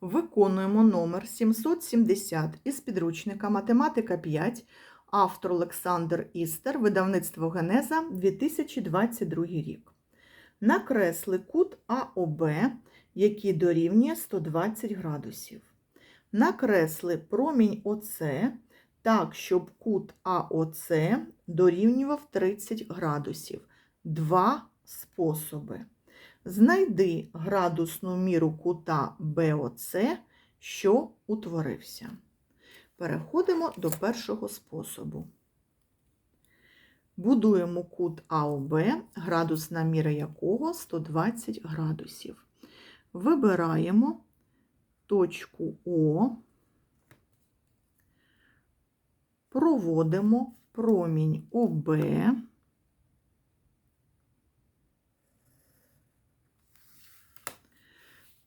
Виконуємо номер 770 із підручника Математика 5, автор Олександр Істер, видавництво Генеза 2022 рік. Накресли кут АОБ, який дорівнює 120 градусів. Накресли промінь ОС так, щоб кут АОЦ дорівнював 30 градусів. Два способи. Знайди градусну міру кута БОЦ, що утворився. Переходимо до першого способу. Будуємо кут АОБ, градусна міра якого 120 градусів. Вибираємо точку О, проводимо промінь ОБ.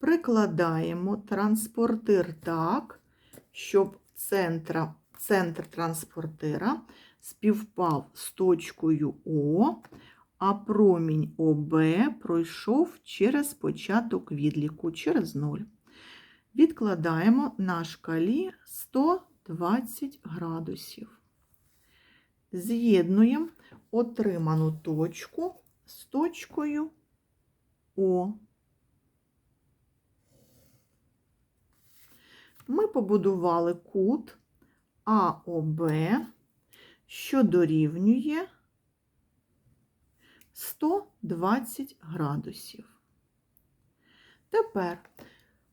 Прикладаємо транспортир так, щоб центра, центр транспортира співпав з точкою О, а промінь ОБ пройшов через початок відліку, через 0. Відкладаємо на шкалі 120 градусів. З'єднуємо отриману точку з точкою О. ми побудували кут АОБ, що дорівнює 120 градусів. Тепер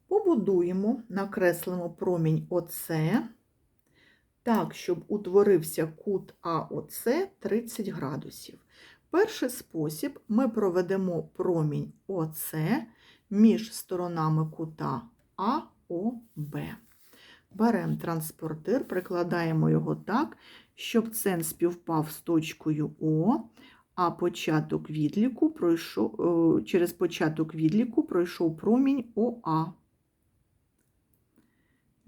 побудуємо, накреслимо промінь ОС так, щоб утворився кут АОЦ 30 градусів. Перший спосіб ми проведемо промінь ОС між сторонами кута АОБ. Беремо транспортир, прикладаємо його так, щоб цен співпав з точкою О, а початок відліку пройшов, е, через початок відліку пройшов промінь ОА.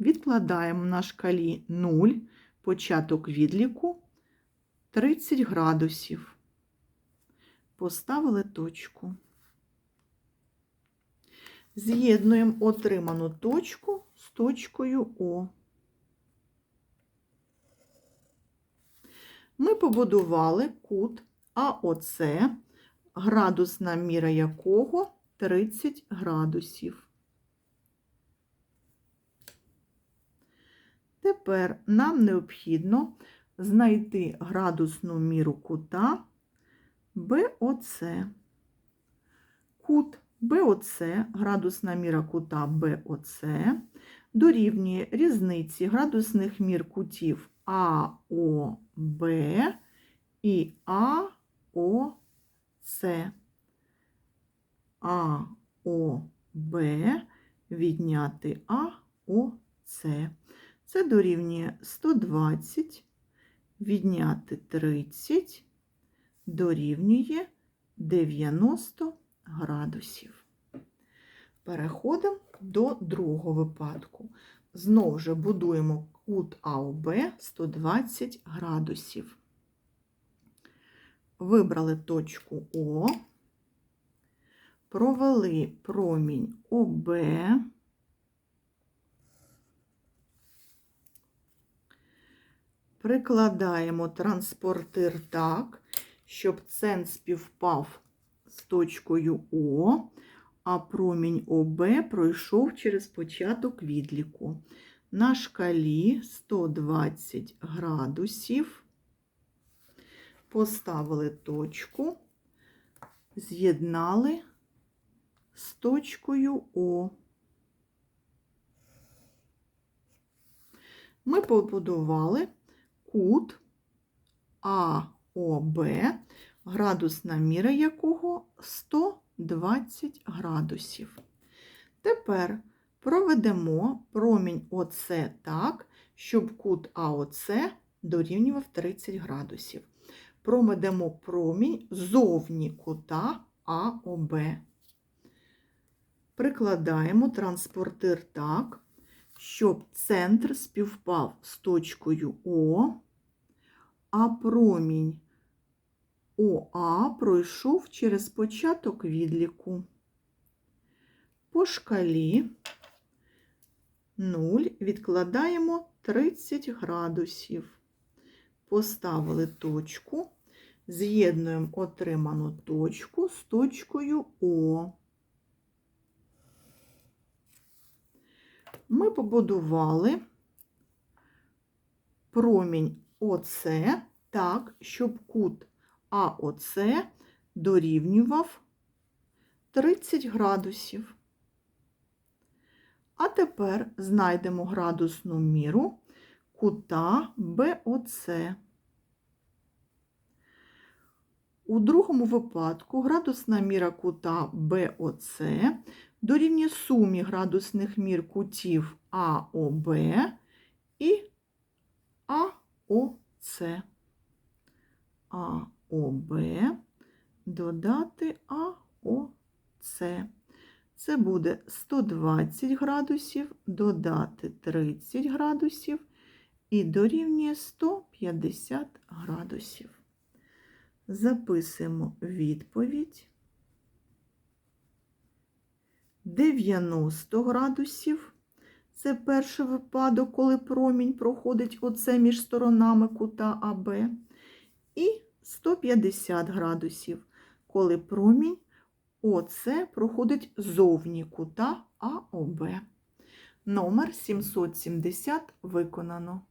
Відкладаємо на шкалі 0, початок відліку 30 градусів. Поставили точку. З'єднуємо отриману точку точкою О. Ми побудували кут АОЦ, градусна міра якого 30 градусів. Тепер нам необхідно знайти градусну міру кута БОЦ. Кут БОЦ, градусна міра кута БОЦ, дорівнює різниці градусних мір кутів АОБ і АОЦ. АОБ відняти АОЦ. Це дорівнює 120, відняти 30, дорівнює 90 градусів. Переходимо до другого випадку. Знову ж будуємо кут АОБ 120 градусів. Вибрали точку О, провели промінь ОБ, прикладаємо транспортир так, щоб цен співпав з точкою О, а промінь ОБ пройшов через початок відліку. На шкалі 120 градусів. Поставили точку, з'єднали з точкою О. Ми побудували кут АОБ градусна міра якого 120 градусів. Тепер проведемо промінь ОС так, щоб кут АОЦ дорівнював 30 градусів. Проведемо промінь зовні кута АОБ. Прикладаємо транспортир так, щоб центр співпав з точкою О, а промінь ОА пройшов через початок відліку. По шкалі 0 відкладаємо 30 градусів. Поставили точку, з'єднуємо отриману точку з точкою О. Ми побудували промінь ОС так, щоб кут АОС дорівнював 30 градусів. А тепер знайдемо градусну міру кута БОЦ. У другому випадку градусна міра кута БОЦ дорівнює сумі градусних мір кутів АОБ і АОЦ. АОБ додати АОЦ. Це буде 120 градусів, додати 30 градусів і дорівнює 150 градусів. Записуємо відповідь. 90 градусів. Це перший випадок, коли промінь проходить оце між сторонами кута АБ. І 150 градусів, коли промінь ОС проходить зовні кута АОБ. Номер 770 виконано.